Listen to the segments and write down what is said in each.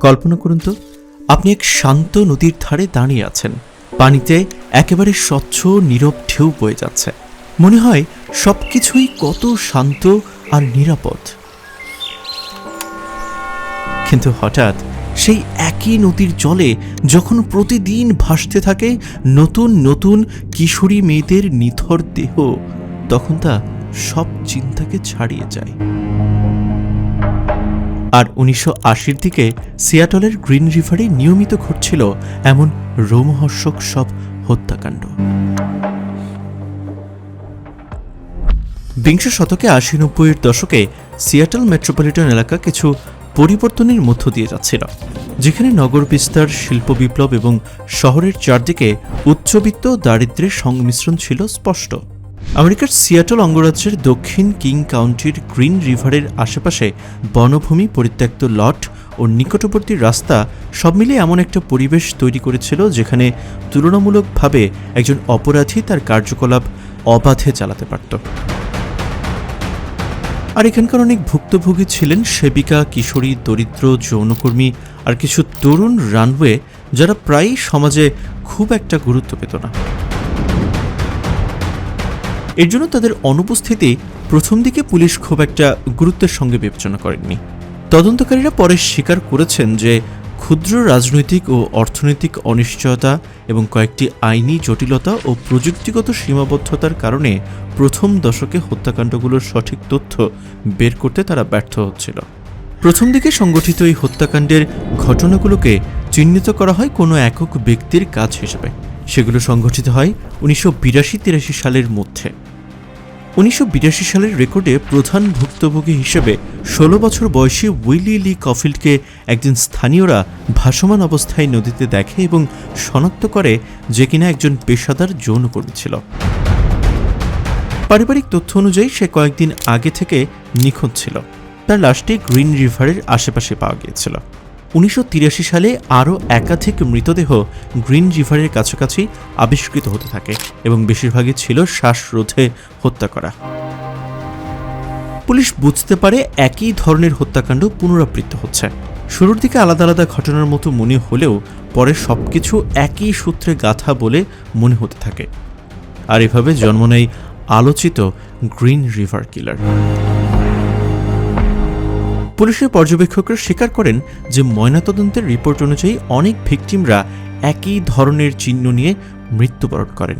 কল্পনা করুন তো, আপনি এক শান্ত নদীর ধারে দাঁড়িয়ে আছেন। পানিতে একেবারে স্বচ্ছ, নীরব ঢেউ বয়ে যাচ্ছে। মনে হয় সবকিছুই কত শান্ত আর নিরাপদ। কিন্তু হঠাৎ সেই একই নদীর জলে যখন প্রতিদিন ভাসতে থাকে নতুন নতুন কিশোরী মেয়েদের নিথর দেহ, তখন তা সব চিন্তাকে ছাড়িয়ে যায়। আর উনিশশো আশির দিকে সিয়াটলের গ্রিন রিভারে নিয়মিত ঘটছিল এমন রোমহর্ষক সব হত্যাকাণ্ড। বিংশ শতকে আশি নব্বইয়ের দশকে সিয়াটল মেট্রোপলিটন এলাকা কিছু পরিবর্তনের মধ্য দিয়ে যাচ্ছিল, যেখানে নগর বিস্তার, শিল্প বিপ্লব এবং শহরের চারদিকে উচ্চবিত্ত দারিদ্র্যের সংমিশ্রণ ছিল স্পষ্ট। আমেরিকার সিয়াটল অঙ্গরাজ্যের দক্ষিণ কিং কাউন্টির গ্রিন রিভারের আশেপাশে বনভূমি, পরিত্যক্ত লট ও নিকটবর্তী রাস্তা সব মিলিয়ে এমন একটা পরিবেশ তৈরি করেছিল যেখানে তুলনামূলকভাবে একজন অপরাধী তার কার্যকলাপ অবাধে চালাতে পারত। আর এখানকার অনেক ভুক্তভোগী ছিলেন সেবিকা, কিশোরী, দরিদ্র, যৌনকর্মী আর কিছু তরুণ রানওয়ে যারা প্রায়ই সমাজে খুব একটা গুরুত্ব পেত না। এর জন্য তাদের অনুপস্থিতি প্রথম দিকে পুলিশ খুব একটা গুরুত্বের সঙ্গে বিবেচনা করেননি। তদন্তকারীরা পরে স্বীকার করেছেন যে ক্ষুদ্র রাজনৈতিক ও অর্থনৈতিক অনিশ্চয়তা এবং কয়েকটি আইনি জটিলতা ও প্রযুক্তিগত সীমাবদ্ধতার কারণে প্রথম দশকে হত্যাকাণ্ডগুলোর সঠিক তথ্য বের করতে তারা ব্যর্থ হচ্ছিল। প্রথম দিকে সংগঠিত এই হত্যাকাণ্ডের ঘটনাগুলোকে চিহ্নিত করা হয় কোনো একক ব্যক্তির কাজ হিসেবে। সেগুলো সংগঠিত হয় উনিশশো বিরাশি তিরাশি সালের মধ্যে। উনিশশো বিরাশি সালের রেকর্ডে প্রধান ভুক্তভোগী হিসেবে ষোলো বছর বয়সী উইলি লি কফিল্ডকে একজন স্থানীয়রা ভাসমান অবস্থায় নদীতে দেখে এবং শনাক্ত করে যে কিনা একজন পেশাদার যৌনকর্মী ছিল। পারিবারিক তথ্য অনুযায়ী সে কয়েকদিন আগে থেকে নিখোঁজ ছিল। তার লাশটি গ্রিন রিভারের আশেপাশে পাওয়া গিয়েছিল। উনিশশো তিরাশি সালে আরও একাধিক মৃতদেহ গ্রিন রিভারের কাছাকাছি আবিষ্কৃত হতে থাকে এবং বেশিরভাগই ছিল শ্বাসরোধে হত্যা করা। পুলিশ বুঝতে পারে একই ধরনের হত্যাকাণ্ড পুনরাবৃত্ত হচ্ছে। শুরুর দিকে আলাদা আলাদা ঘটনার মতো মনে হলেও পরে সবকিছু একই সূত্রে গাথা বলে মনে হতে থাকে। আর এভাবে জন্ম নেয় আলোচিত গ্রিন রিভার কিলার। পুলিশের পর্যবেক্ষকরা স্বীকার করেন যে ময়নাতদন্তের রিপোর্ট অনুযায়ী অনেক ভিকটিমরা একই ধরনের চিহ্ন নিয়ে মৃত্যুবরণ করেন।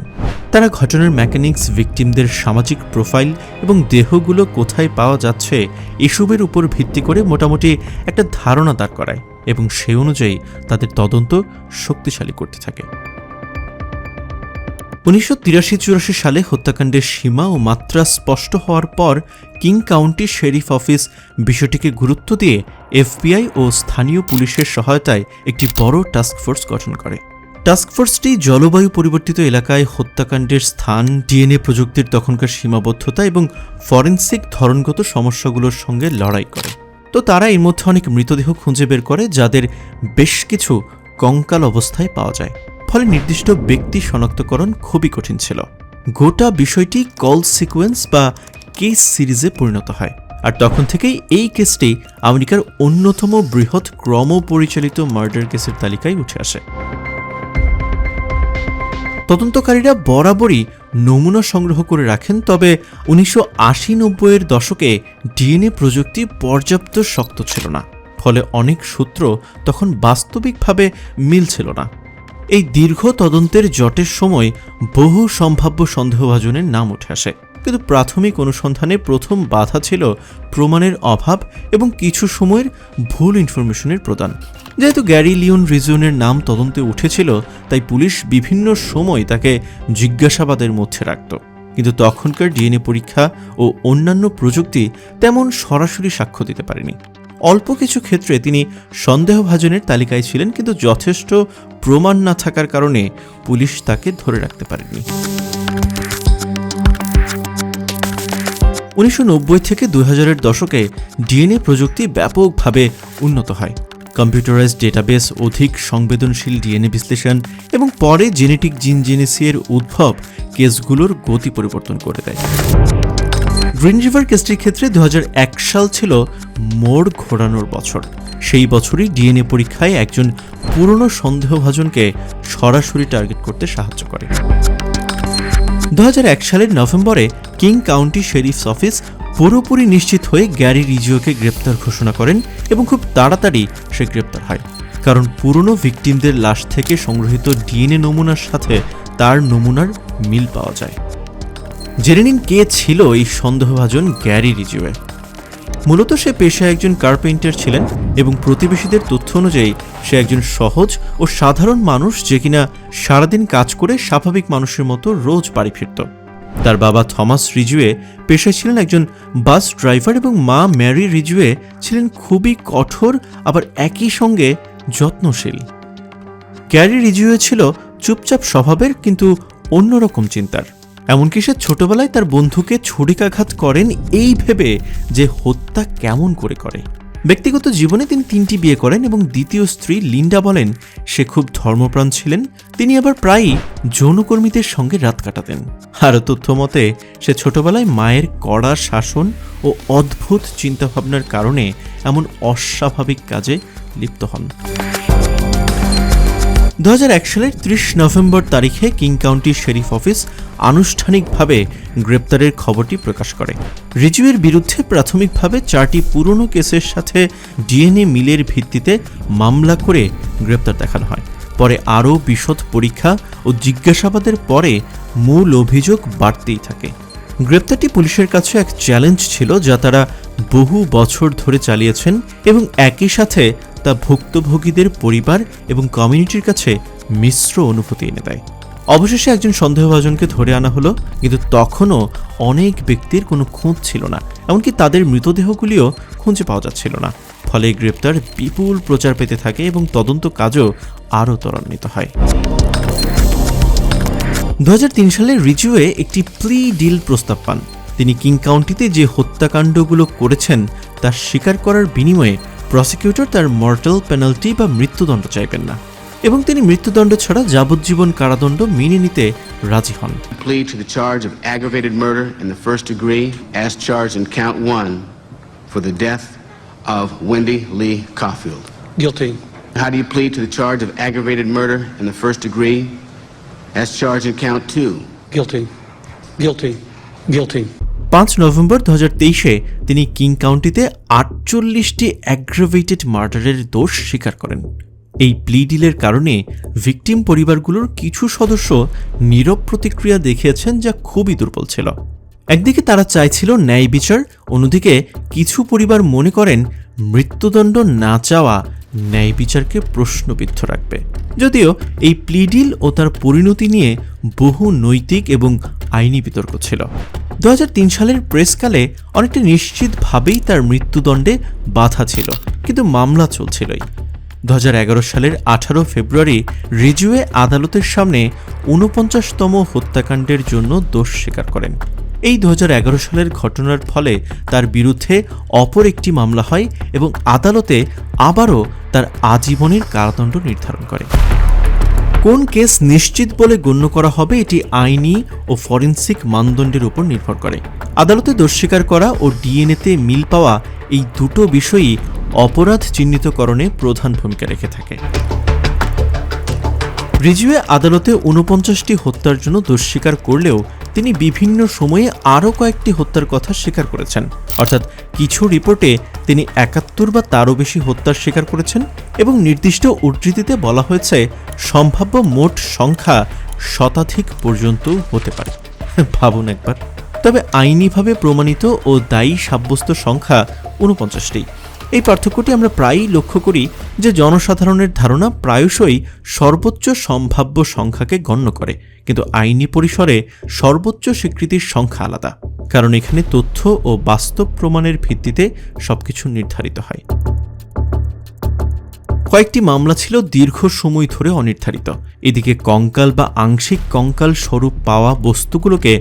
তারা ঘটনার মেকানিক্স, ভিকটিমদের সামাজিক প্রোফাইল এবং দেহগুলো কোথায় পাওয়া যাচ্ছে এসবের উপর ভিত্তি করে মোটামুটি একটা ধারণা দাঁড় করায় এবং সেই অনুযায়ী তাদের তদন্ত শক্তিশালী করতে থাকে। উনিশশো তিরাশি চুরাশি সালে হত্যাকাণ্ডের সীমা ও মাত্রা স্পষ্ট হওয়ার পর কিং কাউন্টি শেরিফ অফিস বিষয়টিকে গুরুত্ব দিয়ে এফবিআই ও স্থানীয় পুলিশের সহায়তায় একটি বড় টাস্কফোর্স গঠন করে। টাস্কফোর্সটি জলবায়ু পরিবর্তিত এলাকায় হত্যাকাণ্ডের স্থান, ডিএনএ প্রযুক্তির তখনকার সীমাবদ্ধতা এবং ফরেন্সিক ধরনগত সমস্যাগুলোর সঙ্গে লড়াই করে। তো তারা এর মধ্যে অনেক মৃতদেহ খুঁজে বের করে, যাদের বেশ কিছু কঙ্কাল অবস্থায় পাওয়া যায়। ফলে নির্দিষ্ট ব্যক্তি শনাক্তকরণ খুবই কঠিন ছিল। গোটা বিষয়টি কল সিকোয়েন্স বা কেস সিরিজে পরিণত হয়। আর তখন থেকেই এই কেসটি আমেরিকার অন্যতম বৃহৎ ক্রম পরিচালিত মার্ডার কেসের তালিকায় উঠে আসে। তদন্তকারীরা বরাবরই নমুনা সংগ্রহ করে রাখেন, তবে উনিশশো আশি নব্বইয়ের দশকে ডিএনএ প্রযুক্তি পর্যাপ্ত শক্ত ছিল না। ফলে অনেক সূত্র তখন বাস্তবিকভাবে মিল ছিল না। এই দীর্ঘ তদন্তের জটের সময় বহু সম্ভাব্য সন্দেহভাজনের নাম উঠে আসে। কিন্তু প্রাথমিক অনুসন্ধানে প্রথম বাধা ছিল প্রমাণের অভাব এবং কিছু সময়ের ভুল ইনফরমেশনের প্রদান। যেহেতু গ্যারি লিওন রিজিয়নের নাম তদন্তে উঠেছিল, তাই পুলিশ বিভিন্ন সময় তাকে জিজ্ঞাসাবাদের মধ্যে রাখত। কিন্তু তখনকার ডিএনএ পরীক্ষা ও অন্যান্য প্রযুক্তি তেমন সরাসরি সাক্ষ্য দিতে পারেনি। অল্প কিছু ক্ষেত্রে তিনি সন্দেহভাজনের তালিকায় ছিলেন, কিন্তু যথেষ্ট প্রমাণ না থাকার কারণে পুলিশ তাকে ধরে রাখতে পারেনি। উনিশশো থেকে দুই হাজারের দশকে ডিএনএ প্রযুক্তি ব্যাপকভাবে উন্নত হয়। কম্পিউটারাইজ ডেটাবেস অধিক সংবেদনশীল ডিএনএ বিশ্লেষণ এবং পরে জেনেটিক জিন জেনেসিয়ের উদ্ভব কেসগুলোর গতি পরিবর্তন করে দেয়। গ্রিন রিভার কেসটির ক্ষেত্রে দু হাজার এক সাল ছিল মোড় ঘোরানোর বছর। সেই বছরই ডিএনএ পরীক্ষায় একজন পুরনো সন্দেহভাজনকে সরাসরি টার্গেট করতে সাহায্য করে। দু হাজার এক সালের নভেম্বরে কিং কাউন্টি শেরিফস অফিস পুরোপুরি নিশ্চিত হয়ে গ্যারি রিজিওকে গ্রেপ্তার ঘোষণা করেন এবং খুব তাড়াতাড়ি সে গ্রেপ্তার হয়। কারণ পুরনো ভিকটিমদের লাশ থেকে সংগ্রহিত ডিএনএ নমুনার সাথে তার নমুনার মিল পাওয়া যায়। জেনে নিন কে ছিল এই সন্দেহভাজন গ্যারি রিজিওয়ে। মূলত সে পেশায় একজন কার্পেন্টার ছিলেন এবং প্রতিবেশীদের তথ্য অনুযায়ী সে একজন সহজ ও সাধারণ মানুষ যে কিনা সারাদিন কাজ করে স্বাভাবিক মানুষের মতো রোজ বাড়ি ফিরত। তার বাবা থমাস রিজুয়ে পেশায় ছিলেন একজন বাস ড্রাইভার এবং মা ম্যারি রিজুয়ে ছিলেন খুবই কঠোর, আবার একই সঙ্গে যত্নশীল। ক্যারি রিজুয়ে ছিল চুপচাপ স্বভাবের কিন্তু অন্যরকম চিন্তার। এমনকি সে ছোটবেলায় তার বন্ধুকে ছুরিকাঘাত করেন এই ভেবে যে হত্যা কেমন করে করে। ব্যক্তিগত জীবনে তিনি তিনটি বিয়ে করেন এবং দ্বিতীয় স্ত্রী লিন্ডা বলেন, সে খুব ধর্মপ্রাণ ছিলেন। তিনি আবার প্রায়ই যৌনকর্মীদের সঙ্গে রাত কাটাতেন। আরও তথ্য মতে, সে ছোটবেলায় মায়ের কড়া শাসন ও অদ্ভুত চিন্তাভাবনার কারণে এমন অস্বাভাবিক কাজে লিপ্ত হন। দু হাজার এক সালের ত্রিশ নভেম্বর তারিখে কিং কাউন্টি শেরিফ অফিস আনুষ্ঠানিকভাবে গ্রেপ্তারের খবরটি প্রকাশ করে। রিজুয়ের বিরুদ্ধে প্রাথমিকভাবে চারটি পুরনো কেসের সাথে ডিএনএ মিলের ভিত্তিতে মামলা করে গ্রেপ্তার দেখানো হয়। পরে আরও বিশদ পরীক্ষা ও জিজ্ঞাসাবাদের পরে মূল অভিযোগ বাড়তেই থাকে। গ্রেপ্তারটি পুলিশের কাছে এক চ্যালেঞ্জ ছিল যা তারা বহু বছর ধরে চালিয়েছেন এবং একই সাথে তা ভুক্তভোগীদের পরিবার এবং কমিউনিটির কাছে মিশ্র অনুভূতি এনে দেয়। অবশেষে একজন সন্দেহভাজনকে ধরে আনা হলো, কিন্তু তখনও অনেক ব্যক্তির কোনো খোঁজ ছিল না, এমনকি তাদের মৃতদেহগুলিও খুঁজে পাওয়া যাচ্ছিল না। ফলে গ্রেপ্তার বিপুল প্রচার পেতে থাকে এবং তদন্ত কাজও আরও ত্বরান্বিত হয়। দু হাজার তিন সালে রিজুয়ে একটি প্লি ডিল প্রস্তাব পান। তিনি কিং কাউন্টিতে যে হত্যাকাণ্ডগুলো করেছেন, তা স্বীকার করার বিনিময়ে প্রসিকিউটর তার মর্টাল পেনাল্টি বা মৃত্যুদণ্ড চাইবেন না এবং তিনি মৃত্যুদণ্ড ছাড়া যাবজ্জীবন কারাদণ্ড মেনে নিতে রাজি হন plead to the charge of aggravated murder in the first degree as charged in count one for the death of Wendy Lee Caulfield. Guilty. How do you plead to the charge of aggravated murder in the first degree as charged in count two? Guilty. Guilty. Guilty. পাঁচ November দু তেইশে তিনি king কাউন্টিতে আটচল্লিশটি aggravated মার্ডারের দোষ স্বীকার করেন। এই প্লি ডিলের কারণে victim পরিবারগুলোর কিছু সদস্য নীরব প্রতিক্রিয়া দেখিয়েছেন যা খুবই দুর্বল ছিল। একদিকে তারা চাইছিল ন্যায় বিচার, অন্যদিকে কিছু পরিবার মনে করেন মৃত্যুদণ্ড না চাওয়া ন্যায় বিচারকে প্রশ্নবিদ্ধ রাখবে। যদিও এই প্লি ডিল ও তার পরিণতি নিয়ে বহু নৈতিক এবং আইনি বিতর্ক ছিল। দু হাজার তিন সালের প্রেসকালে অনেকটা নিশ্চিতভাবেই তার মৃত্যুদণ্ডে বাধা ছিল, কিন্তু মামলা চলছিলই। দু হাজার এগারো সালের আঠারো ফেব্রুয়ারি রিজুয়ে আদালতের সামনে ঊনপঞ্চাশতম হত্যাকাণ্ডের জন্য দোষ স্বীকার করেন। এই দু হাজার এগারো সালের ঘটনার ফলে তার বিরুদ্ধে অপর একটি মামলা হয় এবং আদালতে আবারও তার আজীবনের কারাদণ্ড নির্ধারণ করে। কোন কেস নিশ্চিত বলে গণ্য করা হবে এটি আইনি ও ফরেন্সিক মানদণ্ডের উপর নির্ভর করে। আদালতে দোষ স্বীকার করা ও ডিএনএতে মিল পাওয়া এই দুটো বিষয়ই অপরাধ চিহ্নিতকরণে প্রধান ভূমিকা রেখে থাকে। রিজুয়ে আদালতে ঊনপঞ্চাশটি হত্যার জন্য দোষ স্বীকার করলেও তিনি বিভিন্ন সময়ে আরও কয়েকটি হত্যার কথা স্বীকার করেছেন। অর্থাৎ কিছু রিপোর্টে তিনি একাত্তর বা তারও বেশি হত্যার স্বীকার করেছেন এবং নির্দিষ্ট উদ্ধৃতিতে বলা হয়েছে, সম্ভাব্য মোট সংখ্যা শতাধিক পর্যন্ত হতে পারে। ভাবুন একবার। তবে আইনিভাবে প্রমাণিত ও দায়ী সাব্যস্ত সংখ্যা ঊনপঞ্চাশটি। এই পার্থক্যটি আমরা প্রায়ই লক্ষ্য করি যে জনসাধারণের ধারণা প্রায়শই সর্বোচ্চ সম্ভাব্য সংখ্যাকে গণ্য করে, কিন্তু আইনি পরিসরে সর্বোচ্চ স্বীকৃতির সংখ্যা আলাদা, কারণ এখানে তথ্য ও বাস্তব প্রমাণের ভিত্তিতে সবকিছু নির্ধারিত হয়। কয়েকটি মামলা ছিল দীর্ঘ সময় ধরে অনির্ধারিত। এদিকে কঙ্কাল বা আংশিক কঙ্কাল স্বরূপ পাওয়া বস্তুগুলোকে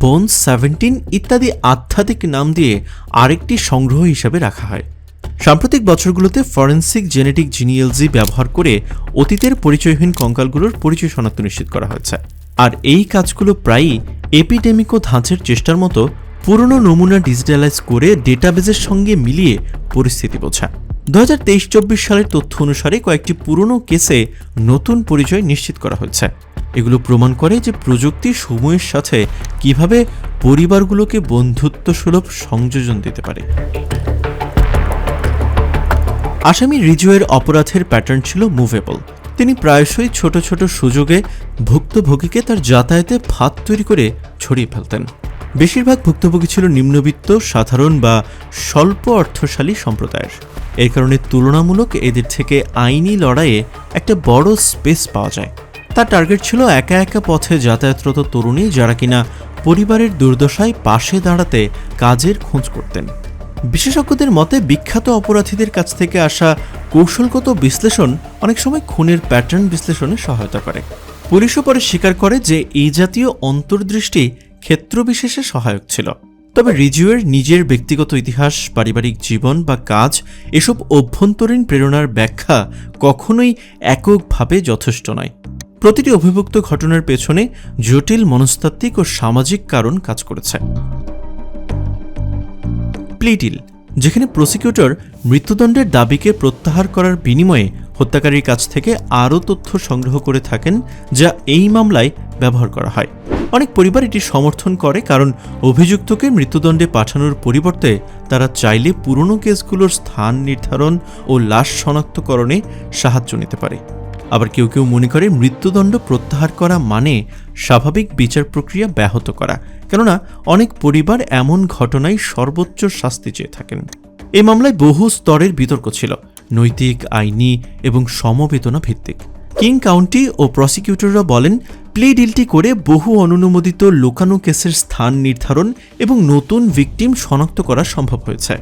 বোন সেভেন্টিন ইত্যাদি আধ্যাত্মিক নাম দিয়ে আরেকটি সংগ্রহ হিসাবে রাখা হয়। সাম্প্রতিক বছরগুলোতে ফরেন্সিক জেনেটিক জিনিয়েলজি ব্যবহার করে অতীতের পরিচয়হীন কঙ্কালগুলোর পরিচয় শনাক্ত নিশ্চিত করা হয়েছে। আর এই কাজগুলো প্রায়ই এপিডেমিকো ধাঁচের চেষ্টার মতো পুরনো নমুনা ডিজিটালাইজ করে ডেটাবেজের সঙ্গে মিলিয়ে পরিস্থিতি বোঝা দু হাজার তেইশ চব্বিশ সালের তথ্য অনুসারে কয়েকটি পুরনো কেসে নতুন পরিচয় নিশ্চিত করা হয়েছে। এগুলো প্রমাণ করে যে প্রযুক্তি সময়ের সাথে কীভাবে পরিবারগুলোকে বন্ধুত্বসুলভ সংযোজন দিতে পারে। আসামি রিজুয়ের অপরাধের প্যাটার্ন ছিল মুভেবল। তিনি প্রায়শই ছোট ছোট সুযোগে ভুক্তভোগীকে তার যাতায়াতে ভাত তৈরি করে ছড়িয়ে ফেলতেন। বেশিরভাগ ভুক্তভোগী ছিল নিম্নবিত্ত, সাধারণ বা স্বল্প অর্থশালী সম্প্রদায়ের। এর কারণে তুলনামূলক এদের থেকে আইনি লড়াইয়ে একটা বড় স্পেস পাওয়া যায়। তার টার্গেট ছিল একা একা পথে যাতায়াতরত তরুণী যারা কিনা পরিবারের দুর্দশায় পাশে দাঁড়াতে কাজের খোঁজ করতেন। বিশেষজ্ঞদের মতে, বিখ্যাত অপরাধীদের কাছ থেকে আসা কৌশলগত বিশ্লেষণ অনেক সময় খুনের প্যাটার্ন বিশ্লেষণে সহায়তা করে। পুলিশও পরে স্বীকার করে যে, এই জাতীয় অন্তর্দৃষ্টি ক্ষেত্রবিশেষে সহায়ক ছিল। তবে রিজিউয়ের নিজের ব্যক্তিগত ইতিহাস, পারিবারিক জীবন বা কাজ, এসব অভ্যন্তরীণ প্রেরণার ব্যাখ্যা কখনোই এককভাবে যথেষ্ট নয়। প্রতিটি অভিভুক্ত ঘটনার পেছনে জটিল মনস্তাত্ত্বিক ও সামাজিক কারণ কাজ করেছে। প্লি ডিল যেখানে প্রসিকিউটর মৃত্যুদণ্ডের দাবিকে প্রত্যাহার করার বিনিময়ে হত্যাকারীর কাছ থেকে আরও তথ্য সংগ্রহ করে থাকেন, যা এই মামলায় ব্যবহার করা হয়। অনেক পরিবার এটি সমর্থন করে, কারণ অভিযুক্তকে মৃত্যুদণ্ডে পাঠানোর পরিবর্তে তারা চাইলে পুরনো কেসগুলোর স্থান নির্ধারণ ও লাশ শনাক্তকরণে সাহায্য নিতে পারে। আবার কেউ কেউ মনে করে মৃত্যুদণ্ড প্রত্যাহার করা মানে স্বাভাবিক বিচার প্রক্রিয়া ব্যাহত করা। কেননা অনেক পরিবার এমন ঘটনায় সর্বোচ্চ শাস্তি চেয়ে থাকেন। এই মামলায় বহু স্তরের বিতর্ক ছিল, নৈতিক, আইনি এবং সমবেদনা ভিত্তিক। কিং কাউন্টি ও প্রসিকিউটররা বলেন, প্লে ডিলটি করে বহু অনুমোদিত লুকানো কেসের স্থান নির্ধারণ এবং নতুন ভিকটিম শনাক্ত করা সম্ভব হয়েছে।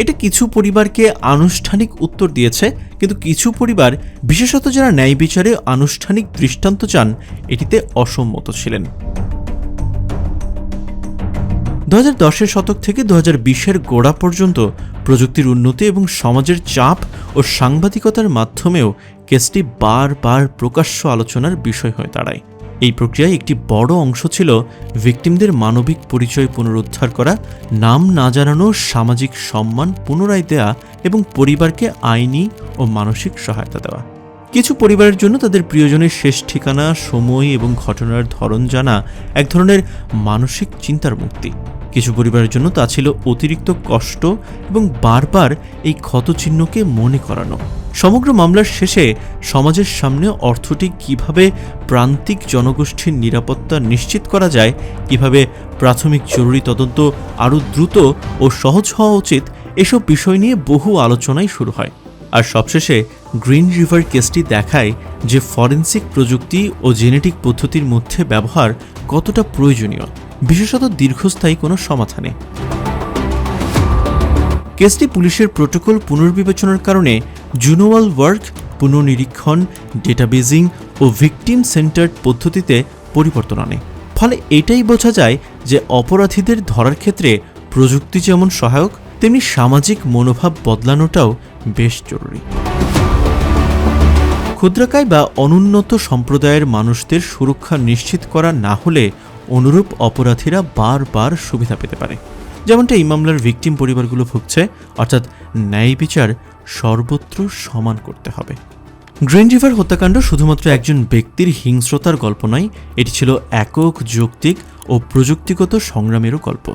এটা কিছু পরিবারকে আনুষ্ঠানিক উত্তর দিয়েছে, কিন্তু কিছু পরিবার, বিশেষত যারা ন্যায় বিচারে আনুষ্ঠানিক দৃষ্টান্ত চান, এটিতে অসম্মত ছিলেন। দু হাজার দশের শতক থেকে দু বিশের গোড়া পর্যন্ত প্রযুক্তির উন্নতি এবং সমাজের চাপ ও সাংবাদিকতার মাধ্যমেও কেসটি বারবার প্রকাশ্য আলোচনার বিষয় হয়ে দাঁড়ায়। এই প্রক্রিয়ায় একটি বড় অংশ ছিল ভিকটিমদের মানবিক পরিচয় পুনরুদ্ধার করা, নাম না জানানো, সামাজিক সম্মান পুনরায় দেয়া এবং পরিবারকে আইনি ও মানসিক সহায়তা দেওয়া। কিছু পরিবারের জন্য তাদের প্রিয়জনের শেষ ঠিকানা, সময় এবং ঘটনার ধরন জানা এক ধরনের মানসিক চিন্তার মুক্তি। কিছু পরিবারের জন্য তা ছিল অতিরিক্ত কষ্ট এবং বারবার এই ক্ষতচিহ্নকে মনে করানো। সমগ্র মামলার শেষে সমাজের সামনে অর্থটি কীভাবে প্রান্তিক জনগোষ্ঠীর নিরাপত্তা নিশ্চিত করা যায়, কীভাবে প্রাথমিক জরুরি তদন্ত আরও দ্রুত ও সহজ হওয়া উচিত, এসব বিষয় নিয়ে বহু আলোচনাই শুরু হয়। আর সবশেষে গ্রিন রিভার কেসটি দেখায় যে ফরেন্সিক প্রযুক্তি ও জেনেটিক পদ্ধতির মধ্যে ব্যবহার কতটা প্রয়োজনীয়। বিশেষত দীর্ঘস্থায়ী কোনো সমাধানে। কেসটি পুলিশের প্রোটোকল পুনর্বিবেচনার কারণে জুনোয়াল ওয়ার্ক, পুনর্নিরীক্ষণ, ডেটাবেজিং ও ভিকটিম সেন্টার্ড পদ্ধতিতে পরিবর্তন আনে। ফলে এটাই বোঝা যায় যে অপরাধীদের ধরার ক্ষেত্রে প্রযুক্তি যেমন সহায়ক, তেমনি সামাজিক মনোভাব বদলানোটাও বেশ জরুরি। ক্ষুদ্রাকায় বা অনুন্নত সম্প্রদায়ের মানুষদের সুরক্ষা নিশ্চিত করা না হলে অনুরূপ অপরাধীরা বারবার সুবিধা পেতে পারে। যেমনটা এই মামলার ভিকটিম পরিবারগুলো ভুগছে, অর্থাৎ ন্যায় বিচার সর্বত্র সমান করতে হবে। গ্রেন রিভার হত্যাকাণ্ড শুধুমাত্র একজন ব্যক্তির হিংস্রতার গল্প নয়, এটি ছিল একক যৌক্তিক ও প্রযুক্তিগত সংগ্রামেরও গল্প।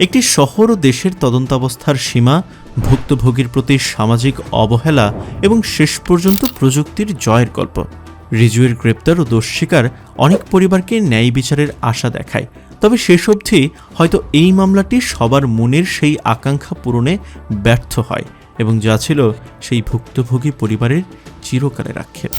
একটি শহর ও দেশের তদন্তাবস্থার সীমা, ভুক্তভোগীর প্রতি সামাজিক অবহেলা এবং শেষ পর্যন্ত প্রযুক্তির জয়ের গল্প। রিজুয়ের গ্রেপ্তার ও দোষ স্বীকার অনেক পরিবারকে ন্যায় বিচারের আশা দেখায়। তবে শেষ অবধি হয়তো এই মামলাটি সবার মনের সেই আকাঙ্ক্ষা পূরণে ব্যর্থ হয় এবং যা ছিল সেই ভুক্তভোগী পরিবারের চিরকালের আক্ষেপ।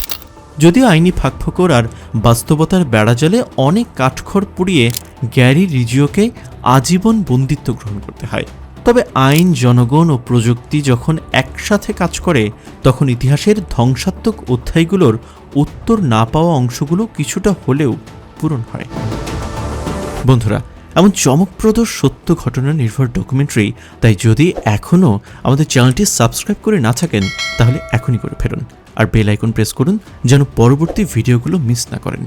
যদিও আইনি ফাঁকফোকর আর বাস্তবতার বেড়াজালে অনেক কাঠখড় পুড়িয়ে গ্যারি রিজিওকে আজীবন বন্দিত্ব গ্রহণ করতে হয়। তবে আইন, জনগণ ও প্রযুক্তি যখন একসাথে কাজ করে, তখন ইতিহাসের ধ্বংসাত্মক অধ্যায়গুলোর উত্তর না পাওয়া অংশগুলো কিছুটা হলেও পূরণ হয়। বন্ধুরা, এমন চমকপ্রদ সত্য ঘটনা নির্ভর ডকুমেন্টারি তাই যদি এখনও আমাদের চ্যানেলটি সাবস্ক্রাইব করে না থাকেন, তাহলে এখনই করে ফেলুন। আর বেল আইকন প্রেস করুন, যেন পরবর্তী ভিডিওগুলো মিস না করেন।